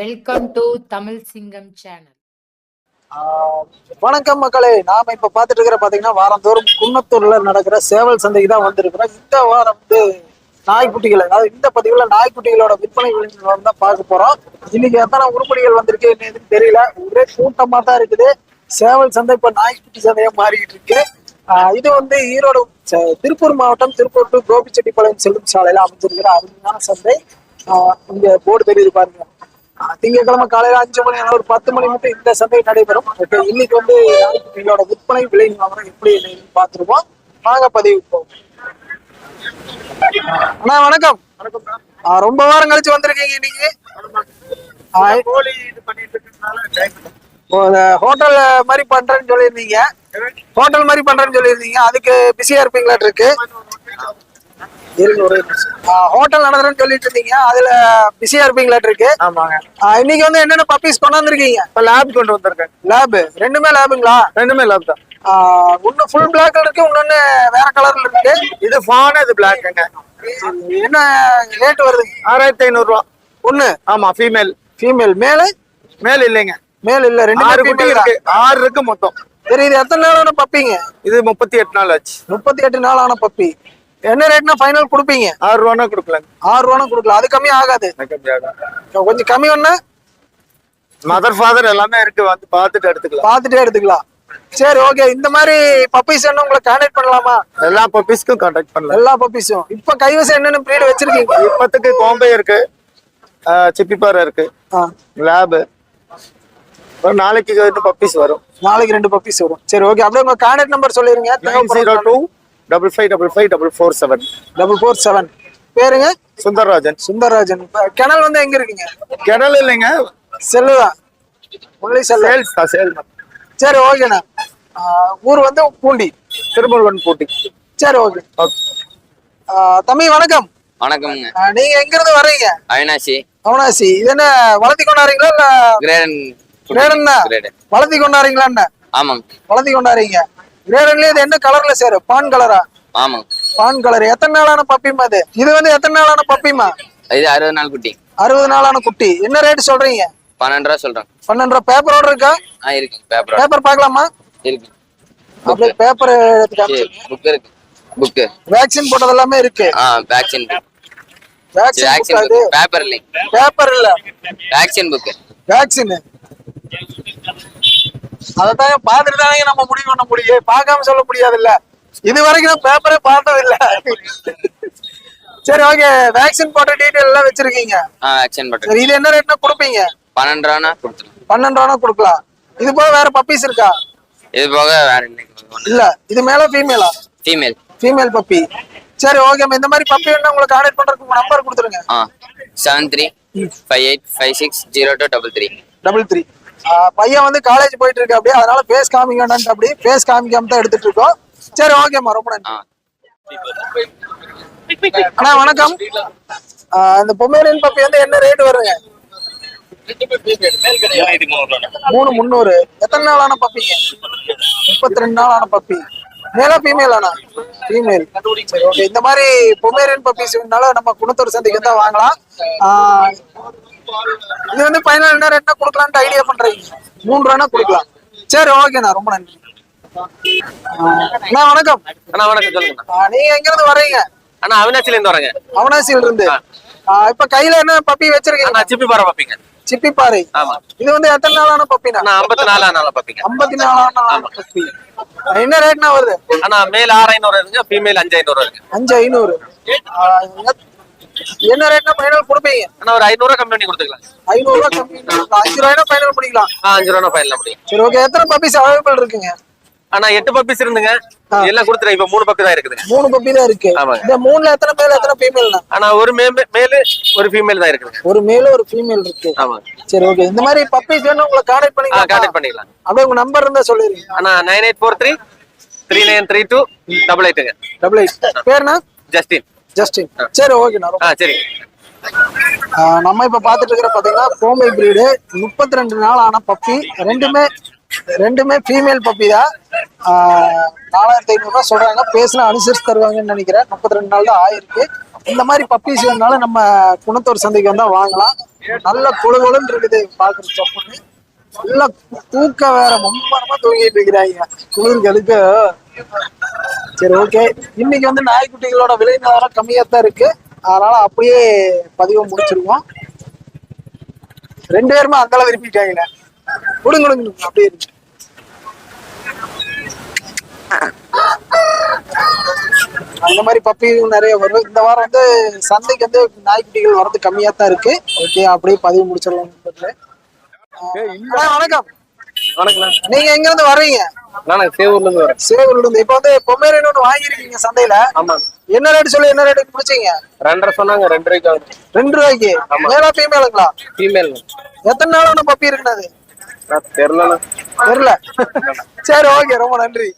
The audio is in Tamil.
வெல்கம் டு தமிழ் சிங்கம் சேனல் வணக்கம் மக்களே. நாம இப்ப பாத்துட்டு இருக்கிற பாத்தீங்கன்னா வாரந்தோறும் குன்னத்தூர்ல நடக்கிற சேவல் சந்தைக்கு தான் வந்திருக்கிறோம். இந்த வாரம் வந்து நாய்க்குட்டிகள் அதாவது இந்த பதிவுல நாய்க்குட்டிகளோட விற்பனை விளைநிலம் தான் பார்க்க போறோம். இன்னைக்கு எத்தனை உருப்படிகள் வந்திருக்கு என்னதுன்னு தெரியல. ஒரே கூட்டமா தான் இருக்குது. சேவல் சந்தை இப்ப நாய்க்குட்டி சந்தையா மாறிட்டு இருக்கு. இது வந்து ஈரோடு திருப்பூர் மாவட்டம் திருப்பூர் டு கோபிச்செட்டிப்பாளையம் செல்லும் சாலையில அமைஞ்சிருக்கிற அருமையான சந்தை. இங்க போர்டு தெரியுது பாருங்க. திங்கட்கிழமை காலையில அஞ்சு மணி ஆனா ஒரு பத்து மணி மட்டும் இந்த சந்தை நடைபெறும். ஓகே இன்னைக்கு வந்து நாய்க்குட்டிகளோட விற்பனை விலை நிலவரம் எப்படி பார்த்துருவோம். வாங்க பதிவு போவோம். அண்ணா வணக்கம். ரொம்ப வாரம் கழிச்சு வந்திருக்கீங்க இன்னைக்கு. ஹோட்டல் மாதிரி பண்றேன்னு சொல்லியிருந்தீங்க. ஹோட்டல் மாதிரி பண்றேன்னு சொல்லியிருந்தீங்க. அதுக்கு பிஸியா இருப்பீங்களா இருக்கு. இருங்க ஒரே ஹோட்டல் நடத்துறேன்னு சொல்லிட்டு இருந்தீங்க. அதுல பிஸியா இருப்பீங்களா இருக்கு. ஆமாங்க. இன்னைக்கு வந்து என்னென்ன பப்பீஸ் கொண்டாந்துருக்கீங்க இப்ப லேப் கொண்டு வந்திருக்கேன். லேப் ரெண்டுமே லேபுங்களா ரெண்டுமே லேப் தான். ஒன்னு ஃபுல் பிளாக்ல இருக்கு இன்னொன்னு வேற கலர்ல இருக்கு. இது ஃபான் இது பிளாக்குங்க என்ன ரேட் வருது? ஆறாயிரத்தி ஐநூறு ரூபா. ஒண்ணு? ஆமா ஃபீமேல் ஃபீமேல் மேல? மேல் இல்லைங்க. மேல் இல்ல ரெண்டு ஆறு குட்டி இருக்கு. ஆறு இருக்கு மொத்தம். சரி இது எத்தனை நாளான பப்பிங்க இது முப்பத்தி எட்டு நாள் ஆச்சு. முப்பத்தி எட்டு நாள் ஆன பப்பி என்ன ரேட்னா ஃபைனல் கொடுப்பீங்க? ஆறு ரூபானா கொடுக்கலாங்க ஆறு ரூபா கொடுக்கலாம். அது கம்மி ஆகாது. கொஞ்சம் கம்மி ஒண்ணு. மதர் ஃபாதர் எல்லாமே இருக்கு. வந்து பார்த்துட்டு எடுத்துக்கலாம். பார்த்துட்டே எடுத்துக்கலாம். சரி ஓகே இந்த மாதிரி பப்பீஸ் என்ன உங்களை கான்டாக்ட் பண்ணலாமா? எல்லா பப்பீஸ்க்கும் கான்டாக்ட் பண்ணலாம். எல்லா பப்பீஸும் இப்ப கைவசம் என்னென்ன பிரீடு வச்சிருக்கீங்க? இப்பத்துக்கு கோம்பை இருக்கு. சிப்பிப்பாறை இருக்கு. லேபு அப்புறம் நாளைக்கு இன்னும் பப்பீஸ் வரும். நாளைக்கு ரெண்டு பப்பீஸ் வரும். சரி ஓகே அப்படியே உங்க கான்டாக்ட் நம்பர் சொல்லிருங்க. Zero two double five double five double four seven double four seven பேருங்க? சுந்தர்ராஜன். சுந்தரராஜன். இப்ப கிணல் வந்து எங்க இருக்குங்க? கிணல் இல்லைங்க. செல்லுதான் முள்ளி செல்லு. சேல்ஸ். தான் சேல் சரி ஓகேண்ணா. ஊர் வந்து பூண்டி. திருமுருகன் போட்டி சரி ஓகே. ஓகே தம்பி வணக்கம். வணக்கம்ங்க. நீங்க எங்க இருந்து வர்றீங்க? அவினாசி. அவனாசி. இது என்ன வளர்த்தி கொண்டாடுறீங்களா இல்ல? கிரேடன் கிரேடன் தான் வளர்த்தி கொண்டாடுறீங்களா என்ன ஆமாங்க. வளர்த்தி கொண்டாடுறீங்க. கிரேடன்லயே இது என்ன கலர்ல சேரு? பான் கலரா ஆமாங்க பான் கலர் எத்தனை நாளான பப்பிமா இது? இது வந்து எத்தனை நாளான பப்பிமா இது அறுபது நாள் குட்டி. அறுபது நாளான குட்டி. என்ன ரேட் சொல்றீங்க? பன்னெண்டு ரூபா சொல்றேன். பன்னெண்டு ரூபா. பேப்பரோட இருக்கா? ஆ இருக்குங்க பேப்பர் பேப்பர் பார்க்கலாமா? இருக்கு. அப்படியே பேப்பர் எடுத்து புக் இருக்கு. புக்கு வேக்சின் போட்டது எல்லாமே இருக்கு. ஆ வேக்சின் வேக்சின் புக் பேப்பர் இல்லைங்க பேப்பர் இல்ல. வேக்சின் புக்கு வேக்சின் அதத்தான் பார்த்துட்டு தானே நம்ம முடிவு பண்ண முடியும். பார்க்காம சொல்ல முடியாது இல்ல இது வரைக்கும் நான் பேப்பரே பார்த்தது இல்ல சரி ஓகே வேக்சின் போட்ட டீடைல் எல்லாம் வச்சிருக்கீங்க. வேக்சின் போட்டு சரி இது என்ன ரேட்னா கொடுப்பீங்க? பன்னெண்டு ரூபானா கொடுத்துருங்க பன்னெண்டு ரூபா கொடுக்கலாம். இது போக வேற பப்பீஸ் இருக்கா? இது போக வேற இல்ல இது மேல ஃபீமேலா ஃபீமேல் ஃபீமேல் பப்பி சரி ஓகே இந்த மாதிரி பப்பி வேணா உங்களுக்கு கான்டாக்ட் பண்றதுக்கு உங்க நம்பர் கொடுத்துருங்க. Seven three five eight five six zero two double three double three பையன் வந்து காலேஜ் போயிட்டு இருக்கு அப்படியே அதனால ஃபேஸ் காமிக்க வேண்டாம் அப்படி ஃபேஸ் காமிக்காம தான் எடுத்துட்டு இருக்கோம். சரி ஓகேம்மா ரொம்ப நன்றி. அண்ணா வணக்கம். இந்த பொம்மேரியன் பப்பி வந்து என்ன ரேட் வருங்க? மூணு முந்நூறு. எத்தனை நாளான பப்பிங்க முப்பத்தி ரெண்டு நாளான பப்பி. மேலா ஃபீமேல் ஆனா ஃபீமேல் சரி ஓகே இந்த மாதிரி பொமேரியன் பப்பிஸ் நம்ம குணத்தூர் சந்தைக்கு தான் வாங்கலாம் இது வந்து ஃபைனல் என்ன கொடுக்கலான்ட்டு ஐடியா பண்றீங்க. மூணு ரூபானா கொடுக்கலாம். சரி ஓகேண்ணா ரொம்ப நன்றி. அண்ணா வணக்கம். அண்ணா வணக்கம். சொல்லுங்க. நீங்க எங்க இருந்து வர்றீங்க? அண்ணா அவினாசில இருந்து வரேங்க அவனாசியில இருந்து இப்ப கையில என்ன பப்பி வச்சிருக்கீங்க? சிப்பி பாறை பாப்பீங்க. சிப்பி பாறை இது வந்து எத்தனை நாளான பப்பினா ஐம்பத்தி நாலு ஆனாலும் பாப்பீங்க. ஐம்பத்தி நாலான பப்பி. என்ன ரேட்னா வருது? அண்ணா மேல் ஆறு ஐநூறு இருக்குங்க ஃபீமேல் அஞ்சு ஐநூறு இருக்கு அஞ்சு ஐநூறு. என்ன ரேட்னா ஃபைனல் கொடுப்பீங்க ஒரு ஐநூறு கம்மி பண்ணி கொடுத்துக்கலாம். ஐநூறு கம்மி அஞ்சு ரூபாய்னா ஃபைனல் பண்ணிக்கலாம்? ஆ அஞ்சு ரூபா ஃபைனல் முடியும் சரி ஓகே எத்தனை பப்பிஸ் அவைலபிள் இருக்குங்க? அண்ணா எட்டு பப்பீஸ் இருந்துங்க. எல்லாம் கொடுத்துறேன் இப்ப மூணு பப்பி தான் இருக்குதுங்க. மூணு பப்பி தான் இருக்கு. இந்த மூணுல எத்தனை மேல் எத்தனை ஃபீமேல்னா ஆனா ஒரு மே மேலு ஒரு ஃபீமேல் தான் இருக்குதுங்க. ஒரு மேல ஒரு ஃபீமேல் இருக்கு. ஆமாங்க. சரி ஓகே இந்த மாதிரி பப்பிஸ் வேணும் உங்களை கான்டாக்ட் பண்ணிக்கலாம். கான்டாக்ட் பண்ணிக்கலாம். அப்படியே உங்க நம்பர் இருந்தா சொல்லிருங்க அண்ணா nine eight four three three nine three two double எயிட்டுங்க double eight பேர்னா ஜஸ்டின் ஜஸ்டின் சரி ஓகேண்ணா ஆ சரி. நம்ம இப்ப பாத்துட்டு இருக்கிற பாத்தீங்கன்னா கோம்பை பிரீடு முப்பத்தி ரெண்டு நாள் ஆன பப்பி ரெண்டுமே ரெண்டுமே ஃபீமேல் பப்பி தான். நாலாயிரத்தி ஐநூறு ரூபாய் சொல்றாங்க. பேசினா அனுசரிச்சு தருவாங்கன்னு நினைக்கிறேன். முப்பத்தி ரெண்டு நாள் தான் ஆயிருக்கு. இந்த மாதிரி பப்பீஸ் வேணாலும் நம்ம குணத்தூர் சந்தைக்கு வந்தா வாங்கலாம். நல்ல கொழு கொழுன்னு இருக்குது பாக்குற சொப்பன்னு நல்ல தூக்க வேற மும்மரமா தூங்கிட்டு இருக்கிறாங்க. குளிருக்கு அதுக்கு சரி ஓகே இன்னைக்கு வந்து நாய்க்குட்டிகளோட விலை நிலவரம் கம்மியா தான் இருக்கு. அதனால அப்படியே பதிவு முடிச்சிருவோம். ரெண்டு பேருமே அந்தளவு விரும்பிட்டாங்க கொடுங்க கொடுங்க அப்படியே இருக்கு. அந்த மாதிரி பப்பியும் நிறைய வரும். இந்த வாரம் வந்து சந்தைக்கு வந்து நாய்க்குட்டிகள் வரது கம்மியா தான் இருக்கு. ஓகே அப்படியே பதிவு முடிச்சிடலாம். வணக்கம். வணக்கம் நீங்க எங்க இருந்து வர்றீங்க நான் சேவூர்ல இருந்து வரேன். சேவூர்ல இருந்து இப்ப வந்து பொம்மேரியன் ஒன்று வாங்கியிருக்கீங்க சந்தையில. ஆமா. என்ன ரேட் சொல்லி என்ன ரேட் முடிச்சீங்க? ரெண்டரை சொன்னாங்க ரெண்டு ரூபாய்க்கு ரெண்டு ரூபாய்க்கு? மேலா ஃபீமேலுங்களா ஃபீமேல் எத்தனை நாளான பப்பி இருக்குண்ணா அது? தெரியல தெரியல. சரி ஓகே ரொம்ப நன்றி.